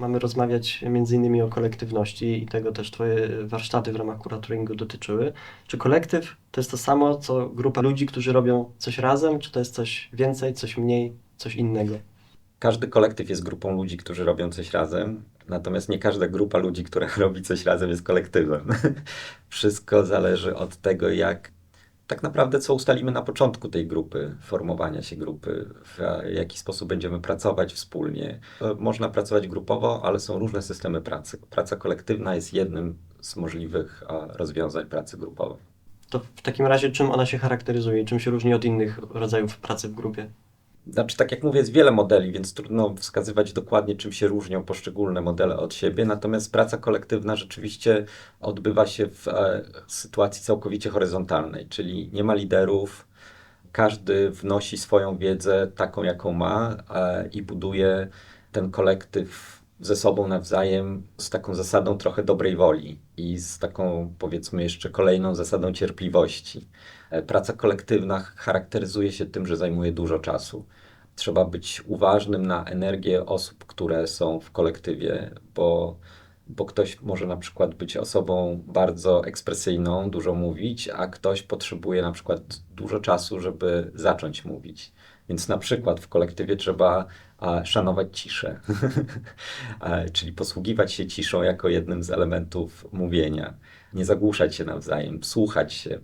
Mamy rozmawiać innymi o kolektywności i tego też Twoje warsztaty w ramach kuratoringu dotyczyły. Czy kolektyw to jest to samo, co grupa ludzi, którzy robią coś razem, czy to jest coś więcej, coś mniej, coś innego? Każdy kolektyw jest grupą ludzi, którzy robią coś razem, natomiast nie każda grupa ludzi, która robi coś razem, jest kolektywem. Wszystko zależy od tego, jak tak naprawdę co ustalimy na początku tej grupy, formowania się grupy, w jaki sposób będziemy pracować wspólnie. E, Można pracować grupowo, ale są różne systemy pracy. Praca kolektywna jest jednym z możliwych e, rozwiązań pracy grupowej. To w takim razie czym ona się charakteryzuje? Czym się różni od innych rodzajów pracy w grupie? Znaczy, tak jak mówię, jest wiele modeli, więc trudno wskazywać dokładnie, czym się różnią poszczególne modele od siebie. Natomiast praca kolektywna rzeczywiście odbywa się w e, sytuacji całkowicie horyzontalnej, czyli nie ma liderów, każdy wnosi swoją wiedzę taką, jaką ma e, i buduje ten kolektyw ze sobą nawzajem z taką zasadą trochę dobrej woli i z taką, powiedzmy, jeszcze kolejną zasadą cierpliwości. E, Praca kolektywna charakteryzuje się tym, że zajmuje dużo czasu. Trzeba być uważnym na energię osób, które są w kolektywie, bo, bo ktoś może na przykład być osobą bardzo ekspresyjną, dużo mówić, a ktoś potrzebuje na przykład dużo czasu, żeby zacząć mówić. Więc na przykład w kolektywie trzeba szanować ciszę, czyli posługiwać się ciszą jako jednym z elementów mówienia, nie zagłuszać się nawzajem, słuchać się.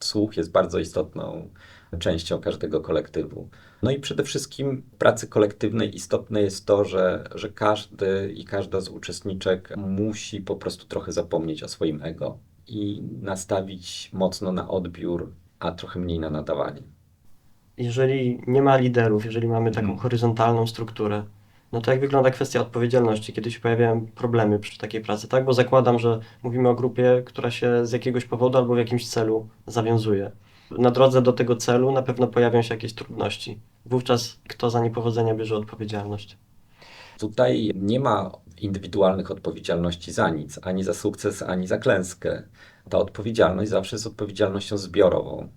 Słuch jest bardzo istotną częścią każdego kolektywu. No i przede wszystkim w pracy kolektywnej istotne jest to, że, że każdy i każda z uczestniczek musi po prostu trochę zapomnieć o swoim ego i nastawić mocno na odbiór, a trochę mniej na nadawanie. Jeżeli nie ma liderów, jeżeli mamy taką Mhm. horyzontalną strukturę, no to jak wygląda kwestia odpowiedzialności, kiedy się pojawiają problemy przy takiej pracy, tak? Bo zakładam, że mówimy o grupie, która się z jakiegoś powodu albo w jakimś celu zawiązuje. Na drodze do tego celu na pewno pojawią się jakieś trudności. Wówczas kto za niepowodzenia bierze odpowiedzialność? Tutaj nie ma indywidualnych odpowiedzialności za nic, ani za sukces, ani za klęskę. Ta odpowiedzialność zawsze jest odpowiedzialnością zbiorową,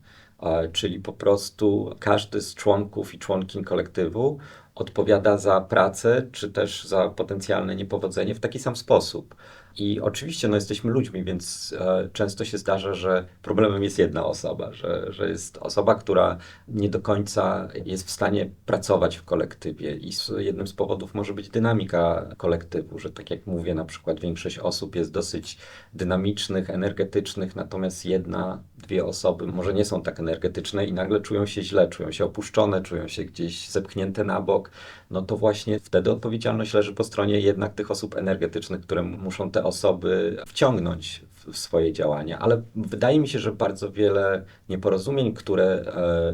czyli po prostu każdy z członków i członkiń kolektywu odpowiada za pracę, czy też za potencjalne niepowodzenie w taki sam sposób. I oczywiście no, jesteśmy ludźmi, więc e, często się zdarza, że problemem jest jedna osoba, że, że jest osoba, która nie do końca jest w stanie pracować w kolektywie. I z, jednym z powodów może być dynamika kolektywu, że tak jak mówię, na przykład większość osób jest dosyć dynamicznych, energetycznych, natomiast jedna, dwie osoby może nie są tak energetyczne i nagle czują się źle, czują się opuszczone, czują się gdzieś zepchnięte na bok. No to właśnie wtedy odpowiedzialność leży po stronie jednak tych osób energetycznych, które muszą te osoby wciągnąć w- swoje działania. Ale wydaje mi się, że bardzo wiele nieporozumień, które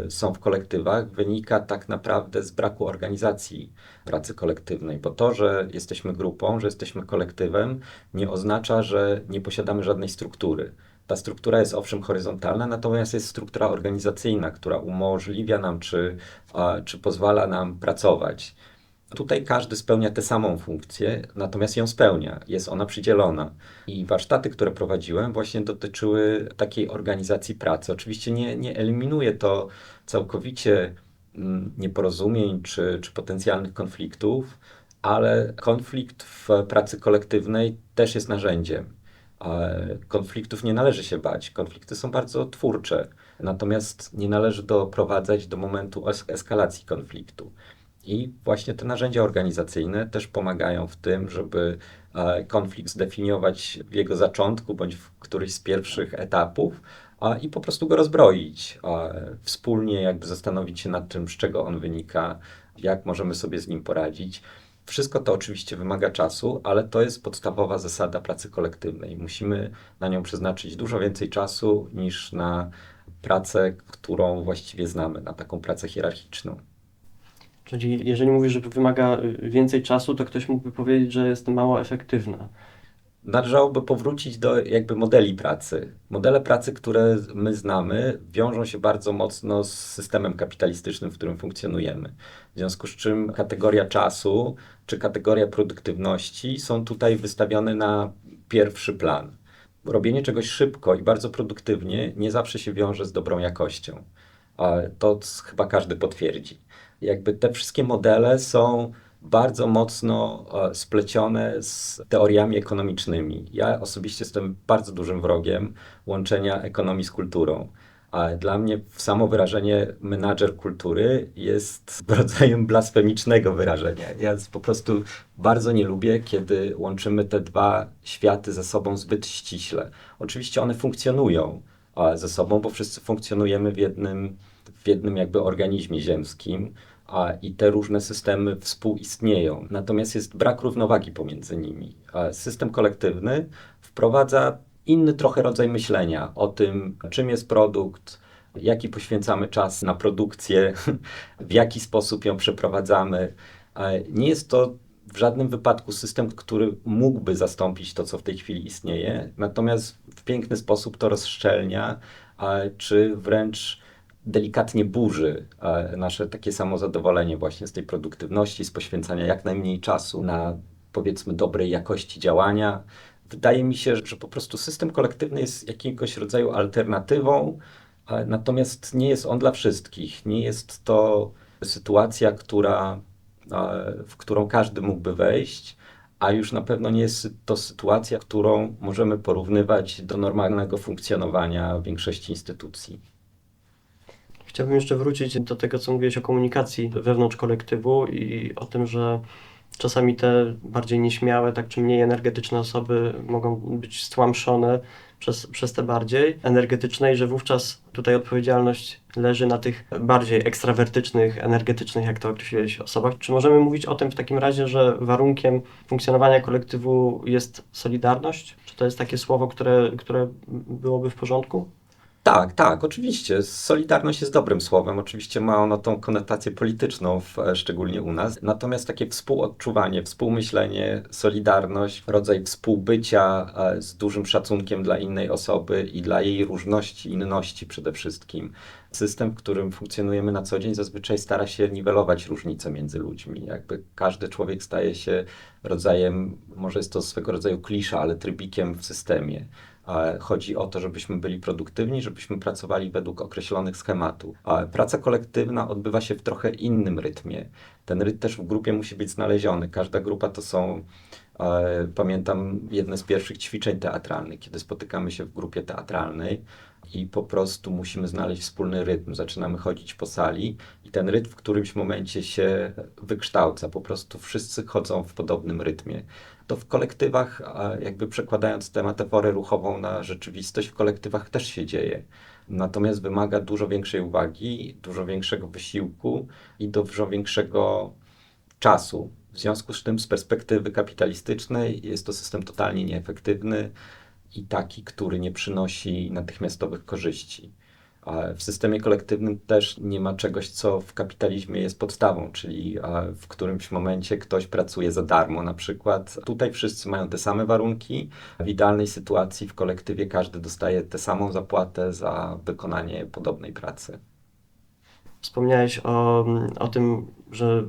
e, są w kolektywach, wynika tak naprawdę z braku organizacji pracy kolektywnej, bo to, że jesteśmy grupą, że jesteśmy kolektywem, nie oznacza, że nie posiadamy żadnej struktury. Ta struktura jest owszem horyzontalna, natomiast jest struktura organizacyjna, która umożliwia nam, czy, czy pozwala nam pracować. Tutaj każdy spełnia tę samą funkcję, natomiast ją spełnia, jest ona przydzielona. I warsztaty, które prowadziłem, właśnie dotyczyły takiej organizacji pracy. Oczywiście nie, nie eliminuje to całkowicie mm, nieporozumień czy, czy potencjalnych konfliktów, ale konflikt w pracy kolektywnej też jest narzędziem. E, Konfliktów nie należy się bać. Konflikty są bardzo twórcze, natomiast nie należy doprowadzać do momentu es- eskalacji konfliktu. I właśnie te narzędzia organizacyjne też pomagają w tym, żeby e, konflikt zdefiniować w jego zaczątku bądź w któryś z pierwszych etapów a, i po prostu go rozbroić. A, wspólnie jakby zastanowić się nad tym, z czego on wynika, jak możemy sobie z nim poradzić. Wszystko to oczywiście wymaga czasu, ale to jest podstawowa zasada pracy kolektywnej. Musimy na nią przeznaczyć dużo więcej czasu niż na pracę, którą właściwie znamy, na taką pracę hierarchiczną. Czyli jeżeli mówisz, że wymaga więcej czasu, to ktoś mógłby powiedzieć, że jest mało efektywna. Należałoby powrócić do jakby modeli pracy. Modele pracy, które my znamy, wiążą się bardzo mocno z systemem kapitalistycznym, w którym funkcjonujemy. W związku z czym kategoria czasu czy kategoria produktywności są tutaj wystawione na pierwszy plan. Robienie czegoś szybko i bardzo produktywnie nie zawsze się wiąże z dobrą jakością. To chyba każdy potwierdzi. Jakby te wszystkie modele są bardzo mocno e, splecione z teoriami ekonomicznymi. Ja osobiście jestem bardzo dużym wrogiem łączenia ekonomii z kulturą. A dla mnie samo wyrażenie menadżer kultury jest rodzajem blasfemicznego wyrażenia. Ja po prostu bardzo nie lubię, kiedy łączymy te dwa światy ze sobą zbyt ściśle. Oczywiście one funkcjonują e, ze sobą, bo wszyscy funkcjonujemy w jednym, w jednym jakby organizmie ziemskim a, i te różne systemy współistnieją. Natomiast jest brak równowagi pomiędzy nimi. A system kolektywny wprowadza inny trochę rodzaj myślenia o tym, czym jest produkt, jaki poświęcamy czas na produkcję, w jaki sposób ją przeprowadzamy. Nie jest to w żadnym wypadku system, który mógłby zastąpić to, co w tej chwili istnieje, natomiast w piękny sposób to rozszczelnia, czy wręcz delikatnie burzy e, nasze takie samozadowolenie właśnie z tej produktywności, z poświęcania jak najmniej czasu na powiedzmy dobrej jakości działania. Wydaje mi się, że po prostu system kolektywny jest jakiegoś rodzaju alternatywą, e, natomiast nie jest on dla wszystkich. Nie jest to sytuacja, która, e, w którą każdy mógłby wejść, a już na pewno nie jest to sytuacja, którą możemy porównywać do normalnego funkcjonowania większości instytucji. Chciałbym jeszcze wrócić do tego, co mówiłeś o komunikacji wewnątrz kolektywu i o tym, że czasami te bardziej nieśmiałe, tak czy mniej energetyczne osoby mogą być stłamszone przez, przez te bardziej energetyczne i że wówczas tutaj odpowiedzialność leży na tych bardziej ekstrawertycznych, energetycznych, jak to określiłeś, osobach. Czy możemy mówić o tym w takim razie, że warunkiem funkcjonowania kolektywu jest solidarność? Czy to jest takie słowo, które, które byłoby w porządku? Tak, tak, oczywiście. Solidarność jest dobrym słowem. Oczywiście ma ono tą konotację polityczną, w, e, szczególnie u nas. Natomiast takie współodczuwanie, współmyślenie, solidarność, rodzaj współbycia e, z dużym szacunkiem dla innej osoby i dla jej różności, inności przede wszystkim. System, w którym funkcjonujemy na co dzień, zazwyczaj stara się niwelować różnice między ludźmi. Jakby każdy człowiek staje się rodzajem, może jest to swego rodzaju klisza, ale trybikiem w systemie. Chodzi o to, żebyśmy byli produktywni, żebyśmy pracowali według określonych schematów. Praca kolektywna odbywa się w trochę innym rytmie. Ten rytm też w grupie musi być znaleziony. Każda grupa to są, e, pamiętam, jedne z pierwszych ćwiczeń teatralnych, kiedy spotykamy się w grupie teatralnej i po prostu musimy znaleźć wspólny rytm. Zaczynamy chodzić po sali i ten rytm w którymś momencie się wykształca. Po prostu wszyscy chodzą w podobnym rytmie to w kolektywach, jakby przekładając tę metaforę ruchową na rzeczywistość, w kolektywach też się dzieje. Natomiast wymaga dużo większej uwagi, dużo większego wysiłku i dużo większego czasu. W związku z tym, z perspektywy kapitalistycznej, jest to system totalnie nieefektywny i taki, który nie przynosi natychmiastowych korzyści. W systemie kolektywnym też nie ma czegoś, co w kapitalizmie jest podstawą, czyli w którymś momencie ktoś pracuje za darmo na przykład. Tutaj wszyscy mają te same warunki. W idealnej sytuacji w kolektywie każdy dostaje tę samą zapłatę za wykonanie podobnej pracy. Wspomniałeś o, o tym, że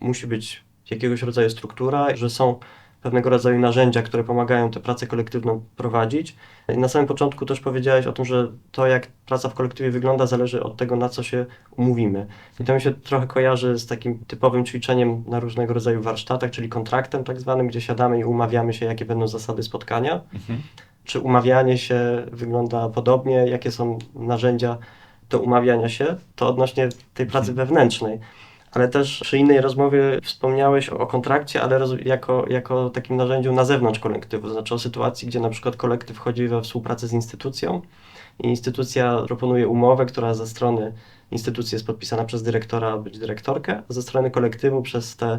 musi być jakiegoś rodzaju struktura, że są pewnego rodzaju narzędzia, które pomagają tę pracę kolektywną prowadzić. I na samym początku też powiedziałeś o tym, że to, jak praca w kolektywie wygląda, zależy od tego, na co się umówimy. I to mi się trochę kojarzy z takim typowym ćwiczeniem na różnego rodzaju warsztatach, czyli kontraktem tak zwanym, gdzie siadamy i umawiamy się, jakie będą zasady spotkania. Czy umawianie się wygląda podobnie? Jakie są narzędzia do umawiania się? To odnośnie tej pracy wewnętrznej. Ale też przy innej rozmowie wspomniałeś o kontrakcie, ale jako, jako takim narzędziu na zewnątrz kolektywu. To znaczy o sytuacji, gdzie na przykład kolektyw wchodzi we współpracę z instytucją i instytucja proponuje umowę, która ze strony instytucji jest podpisana przez dyrektora bądź dyrektorkę, a ze strony kolektywu przez te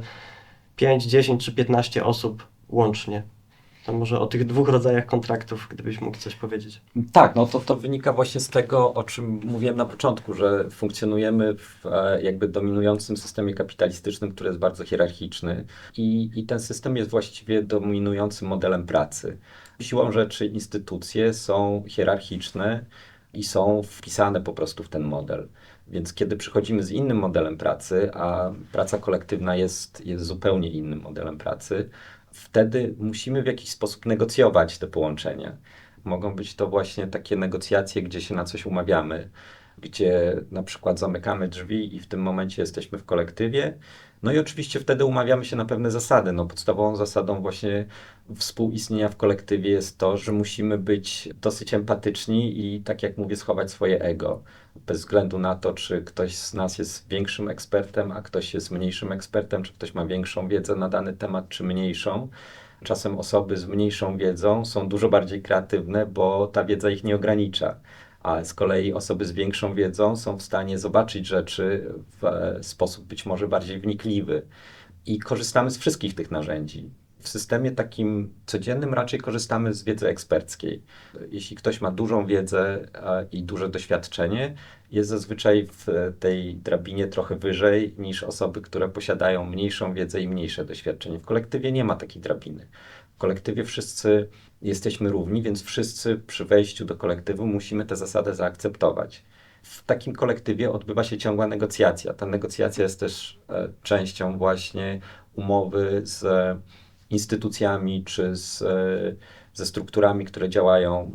5, 10 czy 15 osób łącznie. To może o tych dwóch rodzajach kontraktów, gdybyś mógł coś powiedzieć. Tak, no to, to wynika właśnie z tego, o czym mówiłem na początku, że funkcjonujemy w e, jakby dominującym systemie kapitalistycznym, który jest bardzo hierarchiczny i, i ten system jest właściwie dominującym modelem pracy. Siłą rzeczy instytucje są hierarchiczne i są wpisane po prostu w ten model. Więc kiedy przychodzimy z innym modelem pracy, a praca kolektywna jest, jest zupełnie innym modelem pracy, wtedy musimy w jakiś sposób negocjować te połączenia. Mogą być to właśnie takie negocjacje, gdzie się na coś umawiamy. gdzie na przykład zamykamy drzwi i w tym momencie jesteśmy w kolektywie. No i oczywiście wtedy umawiamy się na pewne zasady. No, podstawową zasadą właśnie współistnienia w kolektywie jest to, że musimy być dosyć empatyczni i tak jak mówię, schować swoje ego. Bez względu na to, czy ktoś z nas jest większym ekspertem, a ktoś jest mniejszym ekspertem, czy ktoś ma większą wiedzę na dany temat, czy mniejszą. Czasem osoby z mniejszą wiedzą są dużo bardziej kreatywne, bo ta wiedza ich nie ogranicza. A z kolei osoby z większą wiedzą są w stanie zobaczyć rzeczy w e, sposób być może bardziej wnikliwy. I korzystamy z wszystkich tych narzędzi. W systemie takim codziennym raczej korzystamy z wiedzy eksperckiej. Jeśli ktoś ma dużą wiedzę i duże doświadczenie, jest zazwyczaj w tej drabinie trochę wyżej niż osoby, które posiadają mniejszą wiedzę i mniejsze doświadczenie. W kolektywie nie ma takiej drabiny. W kolektywie wszyscy jesteśmy równi, więc wszyscy przy wejściu do kolektywu musimy tę zasadę zaakceptować. W takim kolektywie odbywa się ciągła negocjacja. Ta negocjacja jest też e, częścią właśnie umowy z instytucjami czy z, e, ze strukturami, które działają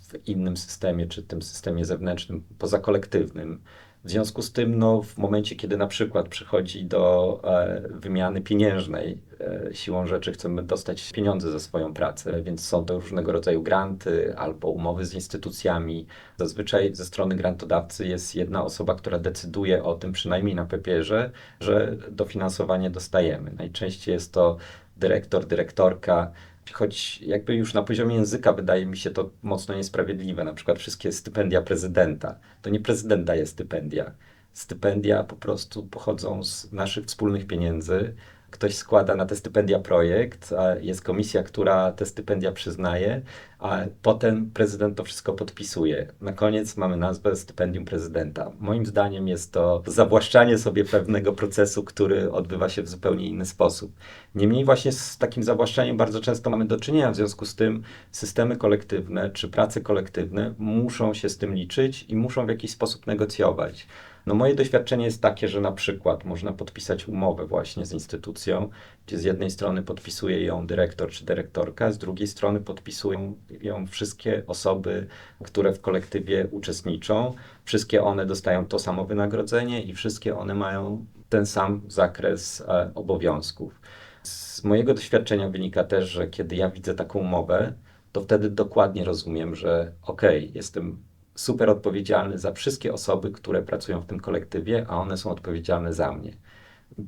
w innym systemie, czy tym systemie zewnętrznym, pozakolektywnym. W związku z tym, no, w momencie, kiedy na przykład przychodzi do e, wymiany pieniężnej, e, siłą rzeczy chcemy dostać pieniądze za swoją pracę, więc są to różnego rodzaju granty albo umowy z instytucjami. Zazwyczaj ze strony grantodawcy jest jedna osoba, która decyduje o tym, przynajmniej na papierze, że dofinansowanie dostajemy. Najczęściej jest to dyrektor, dyrektorka, choć jakby już na poziomie języka wydaje mi się to mocno niesprawiedliwe. Na przykład wszystkie stypendia prezydenta. To nie prezydent daje stypendia. Stypendia po prostu pochodzą z naszych wspólnych pieniędzy. Ktoś składa na te stypendia projekt, a jest komisja, która te stypendia przyznaje, a potem prezydent to wszystko podpisuje. Na koniec mamy nazwę stypendium prezydenta. Moim zdaniem jest to zawłaszczanie sobie pewnego procesu, który odbywa się w zupełnie inny sposób. Niemniej właśnie z takim zawłaszczaniem bardzo często mamy do czynienia, w związku z tym systemy kolektywne czy prace kolektywne muszą się z tym liczyć i muszą w jakiś sposób negocjować. No moje doświadczenie jest takie, że na przykład można podpisać umowę właśnie z instytucją, gdzie z jednej strony podpisuje ją dyrektor czy dyrektorka, z drugiej strony podpisują ją wszystkie osoby, które w kolektywie uczestniczą. Wszystkie one dostają to samo wynagrodzenie i wszystkie one mają ten sam zakres e, obowiązków. Z mojego doświadczenia wynika też, że kiedy ja widzę taką umowę, to wtedy dokładnie rozumiem, że okej, okay, jestem super odpowiedzialny za wszystkie osoby, które pracują w tym kolektywie, a one są odpowiedzialne za mnie.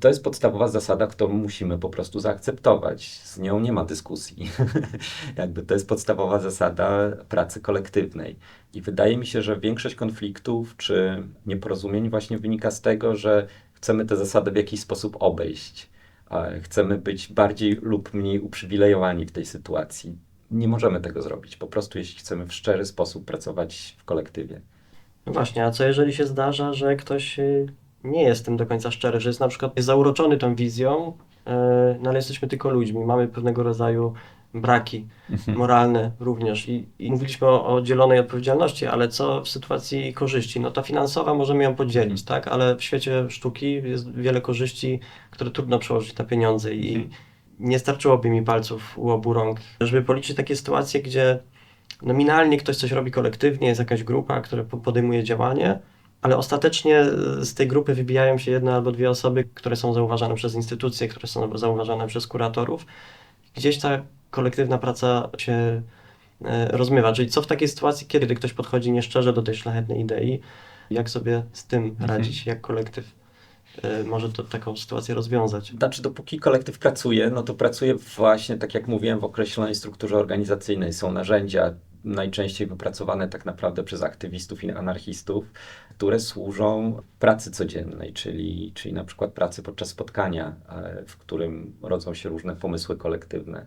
To jest podstawowa zasada, którą musimy po prostu zaakceptować. Z nią nie ma dyskusji. Jakby to jest podstawowa zasada pracy kolektywnej. I wydaje mi się, że większość konfliktów czy nieporozumień właśnie wynika z tego, że chcemy tę zasadę w jakiś sposób obejść. Chcemy być bardziej lub mniej uprzywilejowani w tej sytuacji nie możemy tego zrobić. Po prostu, jeśli chcemy w szczery sposób pracować w kolektywie. No właśnie, a co jeżeli się zdarza, że ktoś y, nie jest tym do końca szczery, że jest na przykład zauroczony tą wizją, y, no ale jesteśmy tylko ludźmi, mamy pewnego rodzaju braki mhm. moralne również I, i mówiliśmy o, o, dzielonej odpowiedzialności, ale co w sytuacji korzyści? No ta finansowa możemy ją podzielić, mhm. tak, ale w świecie sztuki jest wiele korzyści, które trudno przełożyć na pieniądze i mhm nie starczyłoby mi palców u obu rąk, żeby policzyć takie sytuacje, gdzie nominalnie ktoś coś robi kolektywnie, jest jakaś grupa, która podejmuje działanie, ale ostatecznie z tej grupy wybijają się jedna albo dwie osoby, które są zauważane przez instytucje, które są zauważane przez kuratorów. Gdzieś ta kolektywna praca się e, rozmywa. Czyli co w takiej sytuacji, kiedy ktoś podchodzi nieszczerze do tej szlachetnej idei, jak sobie z tym mhm. radzić, jak kolektyw może to taką sytuację rozwiązać. Znaczy, dopóki kolektyw pracuje, no to pracuje właśnie, tak jak mówiłem, w określonej strukturze organizacyjnej. Są narzędzia, najczęściej wypracowane tak naprawdę przez aktywistów i anarchistów, które służą pracy codziennej, czyli, czyli na przykład pracy podczas spotkania, e, w którym rodzą się różne pomysły kolektywne.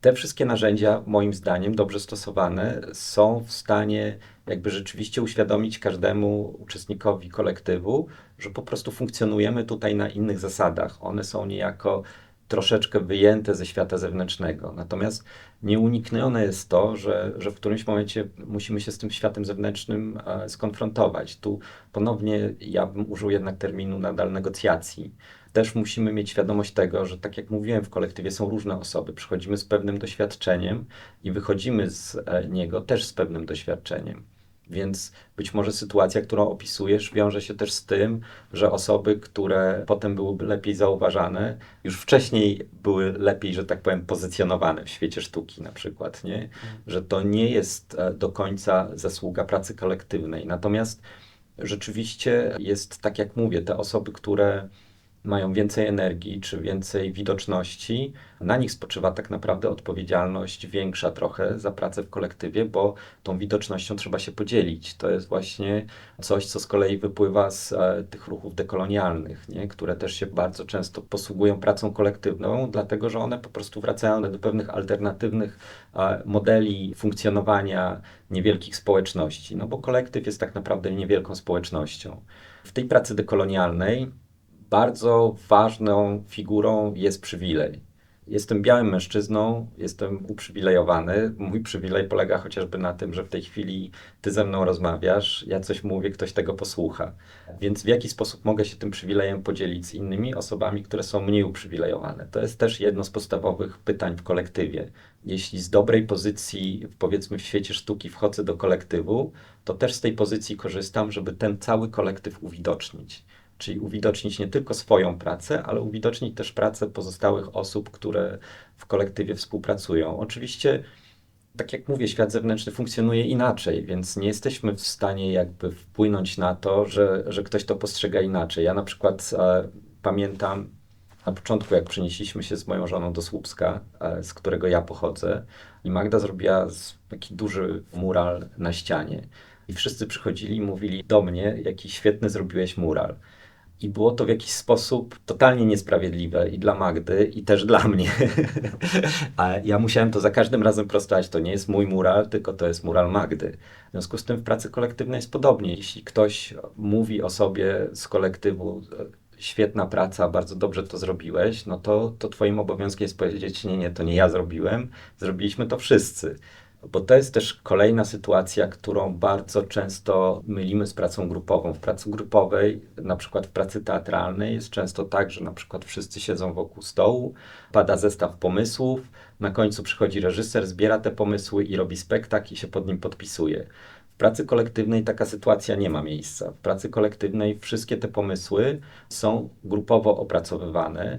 Te wszystkie narzędzia, moim zdaniem, dobrze stosowane, są w stanie jakby rzeczywiście uświadomić każdemu uczestnikowi kolektywu, że po prostu funkcjonujemy tutaj na innych zasadach. One są niejako troszeczkę wyjęte ze świata zewnętrznego. Natomiast nieuniknione jest to, że, że w którymś momencie musimy się z tym światem zewnętrznym e, skonfrontować. Tu ponownie ja bym użył jednak terminu nadal negocjacji. Też musimy mieć świadomość tego, że tak jak mówiłem, w kolektywie są różne osoby. Przychodzimy z pewnym doświadczeniem i wychodzimy z e, niego też z pewnym doświadczeniem. Więc być może sytuacja, którą opisujesz, wiąże się też z tym, że osoby, które potem byłyby lepiej zauważane, już wcześniej były lepiej, że tak powiem, pozycjonowane w świecie sztuki na przykład, nie? Że to nie jest e, do końca zasługa pracy kolektywnej. Natomiast rzeczywiście jest, tak jak mówię, te osoby, które mają więcej energii czy więcej widoczności, na nich spoczywa tak naprawdę odpowiedzialność większa trochę za pracę w kolektywie, bo tą widocznością trzeba się podzielić. To jest właśnie coś, co z kolei wypływa z e, tych ruchów dekolonialnych, nie? które też się bardzo często posługują pracą kolektywną, dlatego że one po prostu wracają do pewnych alternatywnych e, modeli funkcjonowania niewielkich społeczności, no bo kolektyw jest tak naprawdę niewielką społecznością. W tej pracy dekolonialnej bardzo ważną figurą jest przywilej. Jestem białym mężczyzną, jestem uprzywilejowany. Mój przywilej polega chociażby na tym, że w tej chwili ty ze mną rozmawiasz, ja coś mówię, ktoś tego posłucha. Więc w jaki sposób mogę się tym przywilejem podzielić z innymi osobami, które są mniej uprzywilejowane? To jest też jedno z podstawowych pytań w kolektywie. Jeśli z dobrej pozycji, powiedzmy w świecie sztuki, wchodzę do kolektywu, to też z tej pozycji korzystam, żeby ten cały kolektyw uwidocznić czyli uwidocznić nie tylko swoją pracę, ale uwidocznić też pracę pozostałych osób, które w kolektywie współpracują. Oczywiście, tak jak mówię, świat zewnętrzny funkcjonuje inaczej, więc nie jesteśmy w stanie jakby wpłynąć na to, że, że ktoś to postrzega inaczej. Ja na przykład e, pamiętam na początku, jak przenieśliśmy się z moją żoną do Słupska, e, z którego ja pochodzę, i Magda zrobiła taki duży mural na ścianie. I wszyscy przychodzili i mówili do mnie, jaki świetny zrobiłeś mural. I było to w jakiś sposób totalnie niesprawiedliwe i dla Magdy, i też dla mnie. A ja musiałem to za każdym razem prostować. To nie jest mój mural, tylko to jest mural Magdy. W związku z tym w pracy kolektywnej jest podobnie. Jeśli ktoś mówi o sobie z kolektywu, świetna praca, bardzo dobrze to zrobiłeś, no to, to twoim obowiązkiem jest powiedzieć, nie, nie, to nie ja zrobiłem, zrobiliśmy to wszyscy. Bo to jest też kolejna sytuacja, którą bardzo często mylimy z pracą grupową. W pracy grupowej, na przykład w pracy teatralnej, jest często tak, że na przykład wszyscy siedzą wokół stołu, pada zestaw pomysłów, na końcu przychodzi reżyser, zbiera te pomysły i robi spektakl i się pod nim podpisuje. W pracy kolektywnej taka sytuacja nie ma miejsca. W pracy kolektywnej wszystkie te pomysły są grupowo opracowywane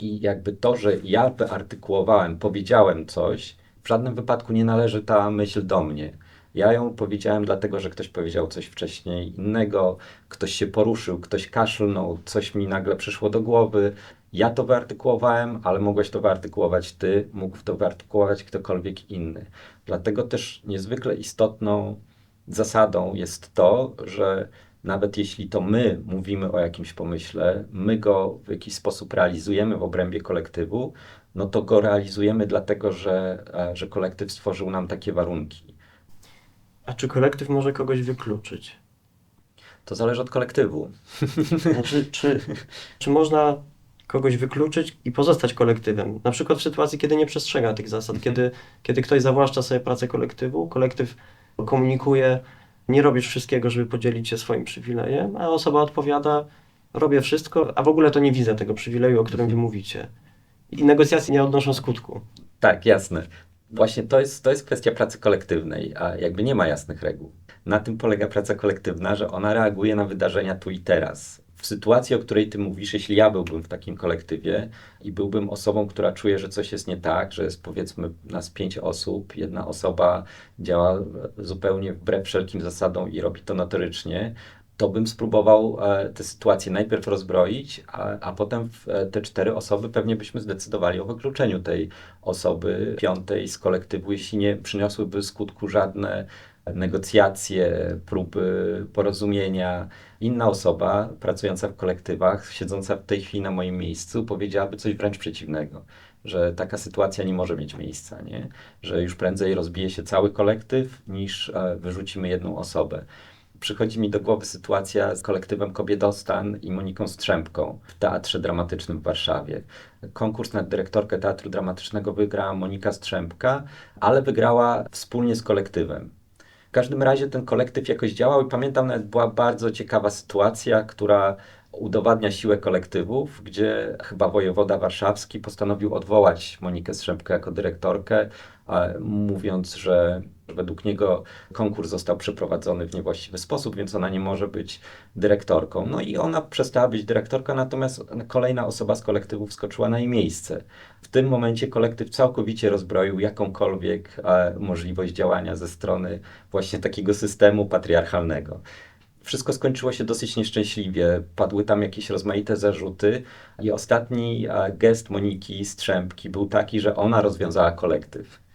i jakby to, że ja wyartykułowałem, powiedziałem coś, w żadnym wypadku nie należy ta myśl do mnie. Ja ją powiedziałem dlatego, że ktoś powiedział coś wcześniej innego, ktoś się poruszył, ktoś kaszlnął, coś mi nagle przyszło do głowy. Ja to wyartykułowałem, ale mogłeś to wyartykułować ty, mógł to wyartykułować ktokolwiek inny. Dlatego też niezwykle istotną zasadą jest to, że nawet jeśli to my mówimy o jakimś pomyśle, my go w jakiś sposób realizujemy w obrębie kolektywu, no to go realizujemy dlatego, że, e, że kolektyw stworzył nam takie warunki. A czy kolektyw może kogoś wykluczyć? To zależy od kolektywu. Znaczy, czy, czy można kogoś wykluczyć i pozostać kolektywem? Na przykład w sytuacji, kiedy nie przestrzega tych zasad, kiedy, kiedy ktoś zawłaszcza sobie pracę kolektywu, kolektyw komunikuje, nie robisz wszystkiego, żeby podzielić się swoim przywilejem, a osoba odpowiada, robię wszystko, a w ogóle to nie widzę tego przywileju, o którym wy mówicie. I negocjacje nie odnoszą skutku. Tak, jasne. Właśnie to jest, to jest kwestia pracy kolektywnej, a jakby nie ma jasnych reguł. Na tym polega praca kolektywna, że ona reaguje na wydarzenia tu i teraz. W sytuacji, o której ty mówisz, jeśli ja byłbym w takim kolektywie i byłbym osobą, która czuje, że coś jest nie tak, że jest powiedzmy nas pięć osób, jedna osoba działa zupełnie wbrew wszelkim zasadom i robi to notorycznie, to bym spróbował e, tę sytuację najpierw rozbroić, a, a potem w, e, te cztery osoby pewnie byśmy zdecydowali o wykluczeniu tej osoby piątej z kolektywu, jeśli nie przyniosłyby skutku żadne negocjacje, próby porozumienia. Inna osoba pracująca w kolektywach, siedząca w tej chwili na moim miejscu, powiedziałaby coś wręcz przeciwnego, że taka sytuacja nie może mieć miejsca, nie? że już prędzej rozbije się cały kolektyw, niż e, wyrzucimy jedną osobę. Przychodzi mi do głowy sytuacja z kolektywem Kobiedostan i Moniką Strzępką w Teatrze Dramatycznym w Warszawie. Konkurs na dyrektorkę Teatru Dramatycznego wygrała Monika Strzępka, ale wygrała wspólnie z kolektywem. W każdym razie ten kolektyw jakoś działał i pamiętam nawet była bardzo ciekawa sytuacja, która udowadnia siłę kolektywów, gdzie chyba wojewoda warszawski postanowił odwołać Monikę Strzępkę jako dyrektorkę, mówiąc, że według niego konkurs został przeprowadzony w niewłaściwy sposób, więc ona nie może być dyrektorką. No i ona przestała być dyrektorką, natomiast kolejna osoba z kolektywu wskoczyła na jej miejsce. W tym momencie kolektyw całkowicie rozbroił jakąkolwiek e, możliwość działania ze strony właśnie takiego systemu patriarchalnego. Wszystko skończyło się dosyć nieszczęśliwie. Padły tam jakieś rozmaite zarzuty, i ostatni e, gest Moniki Strzępki był taki, że ona rozwiązała kolektyw.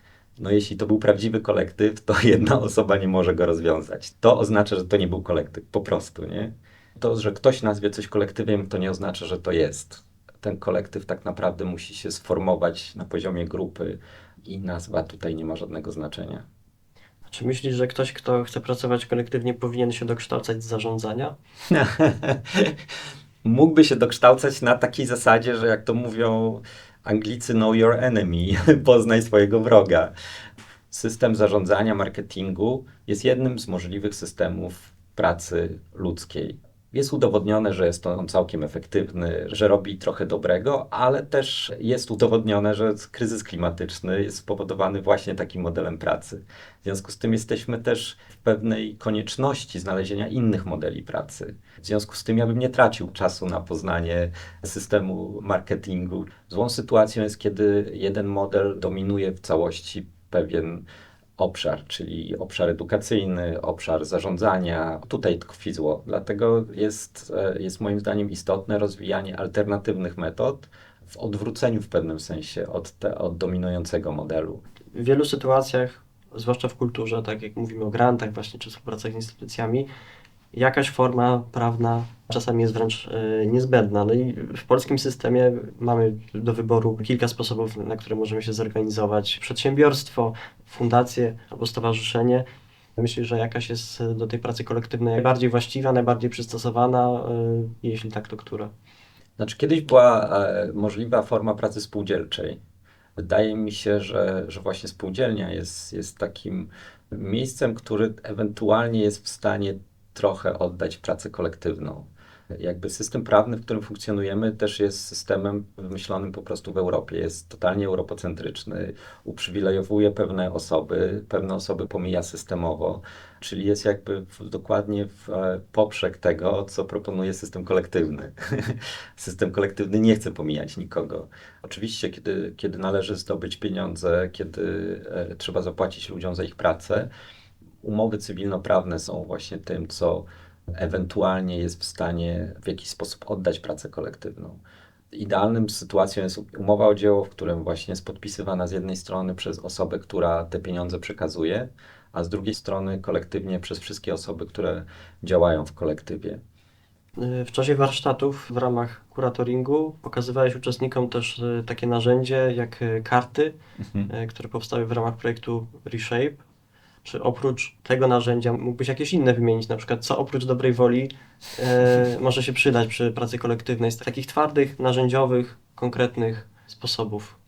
No jeśli to był prawdziwy kolektyw, to jedna osoba nie może go rozwiązać. To oznacza, że to nie był kolektyw, po prostu, nie? To, że ktoś nazwie coś kolektywem, to nie oznacza, że to jest. Ten kolektyw tak naprawdę musi się sformować na poziomie grupy i nazwa tutaj nie ma żadnego znaczenia. Czy myślisz, że ktoś, kto chce pracować kolektywnie, powinien się dokształcać z zarządzania? Mógłby się dokształcać na takiej zasadzie, że jak to mówią Anglicy, know your enemy, poznaj swojego wroga. System zarządzania marketingu jest jednym z możliwych systemów pracy ludzkiej. Jest udowodnione, że jest on całkiem efektywny, że robi trochę dobrego, ale też jest udowodnione, że kryzys klimatyczny jest spowodowany właśnie takim modelem pracy. W związku z tym jesteśmy też w pewnej konieczności znalezienia innych modeli pracy. W związku z tym ja bym nie tracił czasu na poznanie systemu marketingu. Złą sytuacją jest, kiedy jeden model dominuje w całości pewien obszar, czyli obszar edukacyjny, obszar zarządzania. Tutaj tkwi zło. Dlatego jest, e, jest moim zdaniem istotne rozwijanie alternatywnych metod w odwróceniu w pewnym sensie od, te, od dominującego modelu. W wielu sytuacjach, zwłaszcza w kulturze, tak jak mówimy o grantach właśnie, czy współpracach z instytucjami, jakaś forma prawna czasami jest wręcz e, niezbędna. No i w polskim systemie mamy do wyboru kilka sposobów, na które możemy się zorganizować. Przedsiębiorstwo, fundacje albo stowarzyszenie. Myślę, że jakaś jest do tej pracy kolektywnej najbardziej właściwa, najbardziej przystosowana, e, jeśli tak, to która? Znaczy, kiedyś była e, możliwa forma pracy spółdzielczej. Wydaje mi się, że, że właśnie spółdzielnia jest, jest takim miejscem, który ewentualnie jest w stanie trochę oddać pracę kolektywną. Jakby system prawny, w którym funkcjonujemy, też jest systemem wymyślonym po prostu w Europie. Jest totalnie europocentryczny, uprzywilejowuje pewne osoby, pewne osoby pomija systemowo, czyli jest jakby w, dokładnie w e, poprzek tego, co proponuje system kolektywny. system kolektywny nie chce pomijać nikogo. Oczywiście, kiedy, kiedy należy zdobyć pieniądze, kiedy e, trzeba zapłacić ludziom za ich pracę, umowy cywilnoprawne są właśnie tym, co ewentualnie jest w stanie w jakiś sposób oddać pracę kolektywną. Idealnym sytuacją jest umowa o dzieło, w którym właśnie jest podpisywana z jednej strony przez osobę, która te pieniądze przekazuje, a z drugiej strony kolektywnie przez wszystkie osoby, które działają w kolektywie. W czasie warsztatów w ramach kuratoringu pokazywałeś uczestnikom też e, takie narzędzie jak e, karty, Mhm. e, które powstały w ramach projektu Reshape. Czy oprócz tego narzędzia mógłbyś jakieś inne wymienić, na przykład co oprócz dobrej woli e, może się przydać przy pracy kolektywnej z takich twardych, narzędziowych, konkretnych sposobów?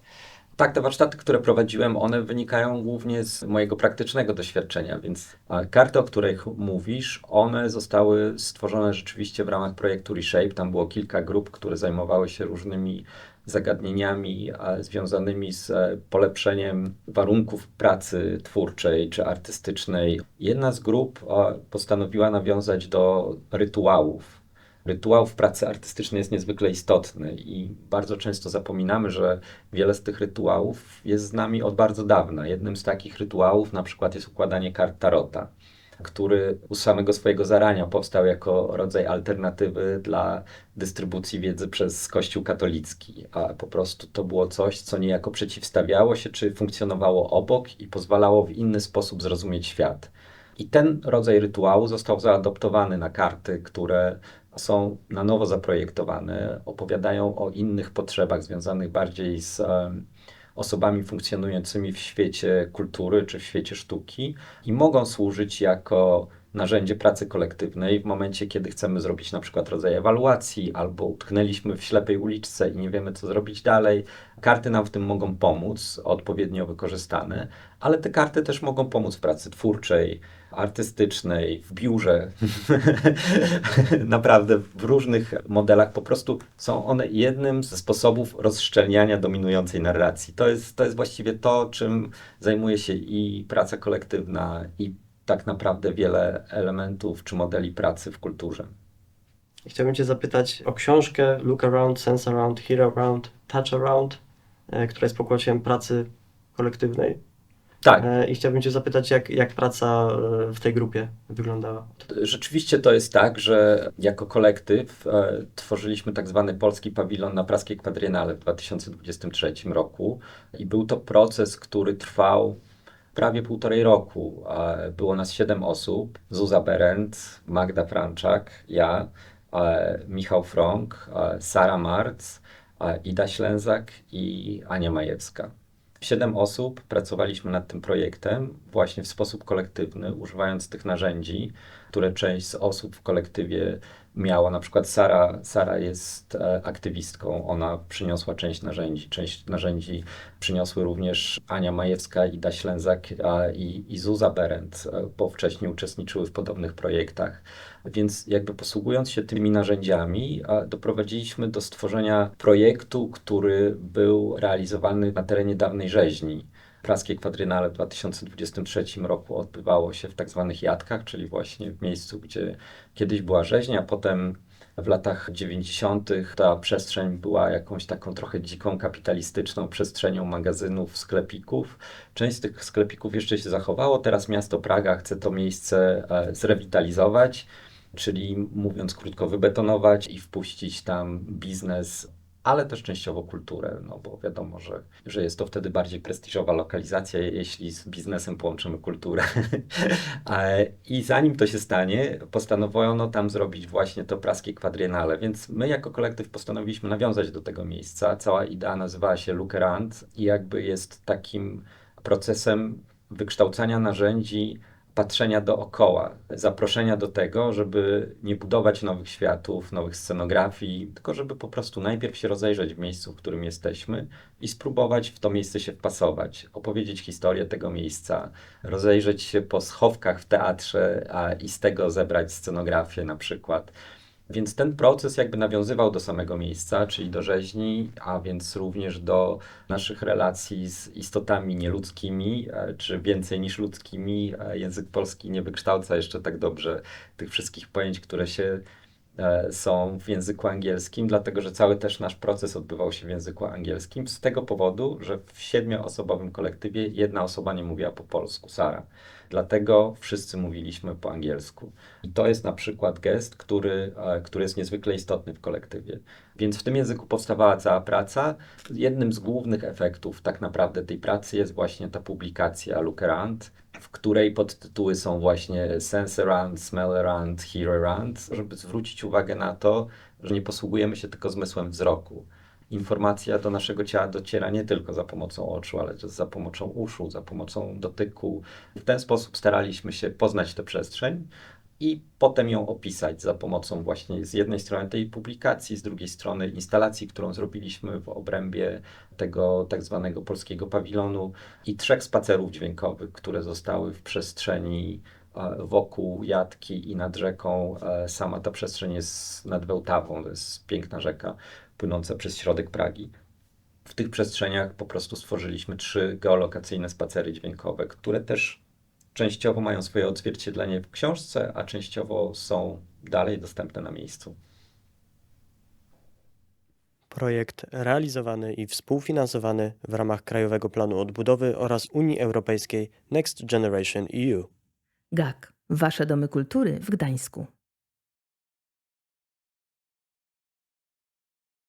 Tak, te warsztaty, które prowadziłem, one wynikają głównie z mojego praktycznego doświadczenia, więc karty, o których mówisz, one zostały stworzone rzeczywiście w ramach projektu Reshape. Tam było kilka grup, które zajmowały się różnymi zagadnieniami związanymi z e, polepszeniem warunków pracy twórczej czy artystycznej. Jedna z grup postanowiła nawiązać do rytuałów. Rytuał w pracy artystycznej jest niezwykle istotny i bardzo często zapominamy, że wiele z tych rytuałów jest z nami od bardzo dawna. Jednym z takich rytuałów na przykład jest układanie kart tarota, który u samego swojego zarania powstał jako rodzaj alternatywy dla dystrybucji wiedzy przez Kościół katolicki, a po prostu to było coś, co niejako przeciwstawiało się czy funkcjonowało obok i pozwalało w inny sposób zrozumieć świat. I ten rodzaj rytuału został zaadoptowany na karty, które są na nowo zaprojektowane, opowiadają o innych potrzebach związanych bardziej z osobami funkcjonującymi w świecie kultury czy w świecie sztuki i mogą służyć jako narzędzie pracy kolektywnej w momencie, kiedy chcemy zrobić na przykład rodzaj ewaluacji, albo utknęliśmy w ślepej uliczce i nie wiemy, co zrobić dalej. Karty nam w tym mogą pomóc, odpowiednio wykorzystane, ale te karty też mogą pomóc w pracy twórczej, artystycznej, w biurze. Naprawdę w różnych modelach po prostu są one jednym ze sposobów rozszczelniania dominującej narracji. To jest, to jest właściwie to, czym zajmuje się i praca kolektywna, i tak naprawdę wiele elementów czy modeli pracy w kulturze. Chciałbym Cię zapytać o książkę Look Around, Sense Around, Hear Around, Touch Around, e, która jest pokłosiem pracy kolektywnej. Tak, E, I chciałbym Cię zapytać, jak, jak praca e, w tej grupie wyglądała. Rzeczywiście to jest tak, że jako kolektyw e, tworzyliśmy tak zwany polski pawilon na Praskiej Quadriennale w 2023 roku i był to proces, który trwał prawie półtorej roku. E, Było nas siedem osób, Zuza Berendt, Magda Franczak, ja, e, Michał Frąk, e, Sara Marc, e, Ida Ślęzak i Ania Majewska. Siedem osób pracowaliśmy nad tym projektem właśnie w sposób kolektywny, używając tych narzędzi, które część z osób w kolektywie miała. Na przykład Sara, Sara jest e, aktywistką, ona przyniosła część narzędzi. Część narzędzi przyniosły również Ania Majewska, Ida Ślęzak i, i Zuza Berendt, e, bo wcześniej uczestniczyły w podobnych projektach. Więc jakby posługując się tymi narzędziami, doprowadziliśmy do stworzenia projektu, który był realizowany na terenie dawnej rzeźni. Praskie Kwadrynale w 2023 roku odbywało się w tak zwanych Jadkach, czyli właśnie w miejscu, gdzie kiedyś była rzeźnia, potem w latach 90. ta przestrzeń była jakąś taką trochę dziką, kapitalistyczną przestrzenią magazynów, sklepików. Część z tych sklepików jeszcze się zachowało. Teraz miasto Praga chce to miejsce e, zrewitalizować, czyli mówiąc krótko, wybetonować i wpuścić tam biznes ale też częściowo kulturę, no bo wiadomo, że, że jest to wtedy bardziej prestiżowa lokalizacja, jeśli z biznesem połączymy kulturę. I zanim to się stanie, postanowiono tam zrobić właśnie to praskie kwadriennale, więc my jako kolektyw postanowiliśmy nawiązać do tego miejsca. Cała idea nazywała się Lukerand i jakby jest takim procesem wykształcania narzędzi patrzenia dookoła, zaproszenia do tego, żeby nie budować nowych światów, nowych scenografii, tylko żeby po prostu najpierw się rozejrzeć w miejscu, w którym jesteśmy i spróbować w to miejsce się wpasować, opowiedzieć historię tego miejsca, rozejrzeć się po schowkach w teatrze a, i z tego zebrać scenografię na przykład. Więc ten proces jakby nawiązywał do samego miejsca, czyli do rzeźni, a więc również do naszych relacji z istotami nieludzkimi, e, czy więcej niż ludzkimi. E, Język polski nie wykształca jeszcze tak dobrze tych wszystkich pojęć, które się e, są w języku angielskim, dlatego że cały też nasz proces odbywał się w języku angielskim, z tego powodu, że w siedmioosobowym kolektywie jedna osoba nie mówiła po polsku, Sara. Dlatego wszyscy mówiliśmy po angielsku. I to jest na przykład gest, który, e, który jest niezwykle istotny w kolektywie. Więc w tym języku powstawała cała praca. Jednym z głównych efektów tak naprawdę tej pracy jest właśnie ta publikacja Look Around, w której podtytuły są właśnie Sense Around, Smell Around, Hear Around, żeby zwrócić uwagę na to, że nie posługujemy się tylko zmysłem wzroku. Informacja do naszego ciała dociera nie tylko za pomocą oczu, ale też za pomocą uszu, za pomocą dotyku. W ten sposób staraliśmy się poznać tę przestrzeń i potem ją opisać za pomocą właśnie z jednej strony tej publikacji, z drugiej strony instalacji, którą zrobiliśmy w obrębie tego tak zwanego polskiego pawilonu i trzech spacerów dźwiękowych, które zostały w przestrzeni e, wokół Jatki i nad rzeką. E, Sama ta przestrzeń jest nad Wełtawą, to jest piękna rzeka płynąca przez środek Pragi. W tych przestrzeniach po prostu stworzyliśmy trzy geolokacyjne spacery dźwiękowe, które też częściowo mają swoje odzwierciedlenie w książce, a częściowo są dalej dostępne na miejscu. Projekt realizowany i współfinansowany w ramach Krajowego Planu Odbudowy oraz Unii Europejskiej Next Generation EU. GAK. Wasze domy kultury w Gdańsku.